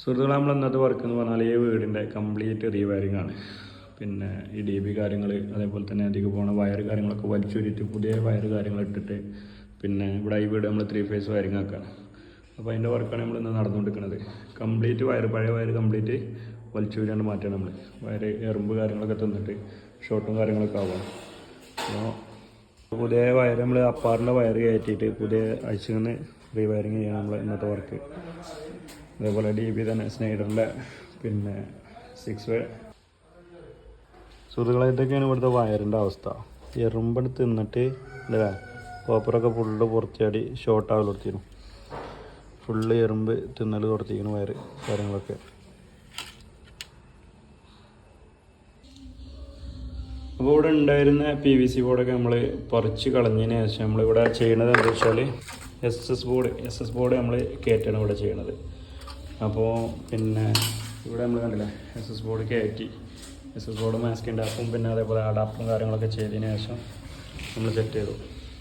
സുഹൃത്തുക്കളെ നമ്മൾ ഇന്നത്തെ വർക്ക് എന്ന് പറഞ്ഞാൽ ഈ വീടിന്റെ കംപ്ലീറ്റ് റീവയറിംഗ് ആണ്. പിന്നെ ഈ ഡി ബി കാര്യങ്ങൾ അതേപോലെ തന്നെ അധികം പോണ വയർ കാര്യങ്ങളൊക്കെ വലിച്ചുരുത്തി പുതിയ വയർ കാര്യങ്ങൾ ഇട്ടിട്ട് പിന്നെ ഇവിടെ ഈ വീട് നമ്മൾ ത്രീ ഫേസ് വയറിംഗ് ആക്കുകയാണ് അപ്പോൾ അതിന്റെ വർക്കാണ് നമ്മൾ ഇന്ന് നടന്നുകൊണ്ടിരിക്കുന്നത്. കംപ്ലീറ്റ് വയർ പഴയ വയർ കംപ്ലീറ്റ് വലിച്ചൂരാണ്ട് മാറ്റുകയാണ് നമ്മൾ വയർ എറുമ്പ് കാര്യങ്ങളൊക്കെ തന്നിട്ട് ഷോർട്ടും കാര്യങ്ങളൊക്കെ ആവാം അപ്പോൾ പുതിയ വയർ നമ്മൾ അപ്പാറിന്റെ വയർ കയറ്റിയിട്ട് പുതിയ അയച്ചിങ്ങനെ റീവയറിങ് ചെയ്യണം നമ്മൾ ഇന്നത്തെ വർക്ക് അതേപോലെ ഡി ബി തന്നെ സ്നൈഡറിന്റെ പിന്നെ സിക്സ് വേ സുഹൃത്തുക്കളെ ഇതൊക്കെയാണ് ഇവിടുത്തെ വയറിന്റെ അവസ്ഥ. എറുമ്പെടുത്ത് തിന്നിട്ട് അല്ലേ കോപ്പറൊക്കെ ഫുള്ള് പുറത്തിയാടി ഷോർട്ട് ആവൽ കൊടുത്തിരുന്നു. ഫുള്ള് എറുമ്പ് തിന്നൽ കൊടുത്തിരിക്കുന്നു വയറ് കാര്യങ്ങളൊക്കെ. അപ്പോൾ ഇവിടെ ഉണ്ടായിരുന്ന പി വി സി ബോർഡൊക്കെ നമ്മൾ പറിച്ച് കളഞ്ഞതിന് ശേഷം നമ്മളിവിടെ ചെയ്യണത് എന്താ വെച്ചാൽ S S board S S board നമ്മൾ കയറ്റാണ് ഇവിടെ ചെയ്യണത്. അപ്പോൾ പിന്നെ ഇവിടെ നമ്മൾ കണ്ടില്ലേ എസ് എസ് ബോർഡ് കയറ്റി. എസ് എസ് ബോർഡ് മാസ്കിന്റെ ഉണ്ടാക്കും പിന്നെ അതേപോലെ അഡാപ്റ്ററും കാര്യങ്ങളൊക്കെ ചെയ്തതിന് ശേഷം നമ്മൾ സെറ്റ് ചെയ്തു.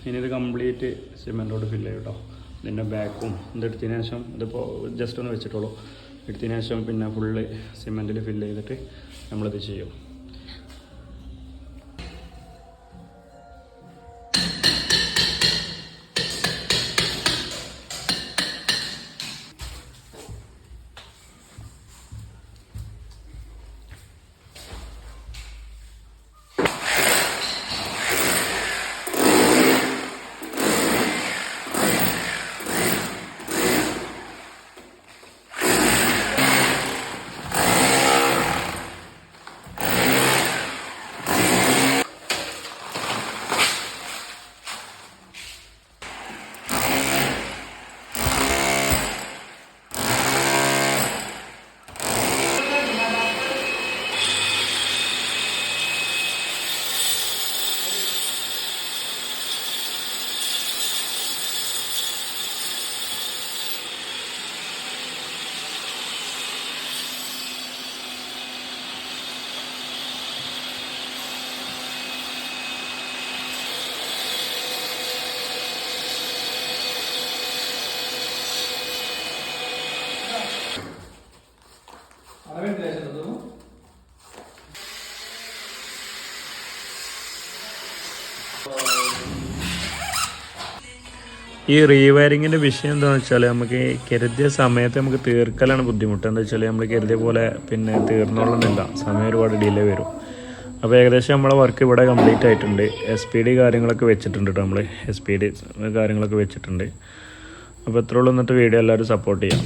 ഇനി ഇത് കംപ്ലീറ്റ് സിമെന്റോട് ഫില്ല് ചെയ്യും കേട്ടോ ഇതിന്റെ ബാക്കും ഇത് എടുത്തതിന് ശേഷം ഇതിപ്പോൾ ജസ്റ്റ് ഒന്ന് വെച്ചിട്ടുള്ളൂ. എടുത്തതിന് ശേഷം പിന്നെ ഫുള്ള് സിമെന്റിൽ ഫില്ല് ചെയ്തിട്ട് നമ്മളിത് ചെയ്യും. ഈ റീവയറിങ്ങിന്റെ വിഷയം എന്താണെന്ന് വെച്ചാൽ നമുക്ക് കരുതിയ സമയത്ത് നമുക്ക് തീർക്കലാണ് ബുദ്ധിമുട്ട്. എന്താ വെച്ചാൽ നമ്മൾ കരുതിയ പോലെ പിന്നെ തീർന്നോളുന്നില്ല. സമയം ഒരുപാട് ഡിലേ വരും. അപ്പോൾ ഏകദേശം നമ്മളെ വർക്ക് ഇവിടെ കംപ്ലീറ്റ് ആയിട്ടുണ്ട്. എസ് പി ഡി കാര്യങ്ങളൊക്കെ വെച്ചിട്ടുണ്ട് കേട്ടോ നമ്മൾ എസ് പി ഡി കാര്യങ്ങളൊക്കെ വെച്ചിട്ടുണ്ട്. അപ്പോൾ എത്രയുള്ളൂ എന്നിട്ട് വീഡിയോ എല്ലാവരും സപ്പോർട്ട് ചെയ്യാം.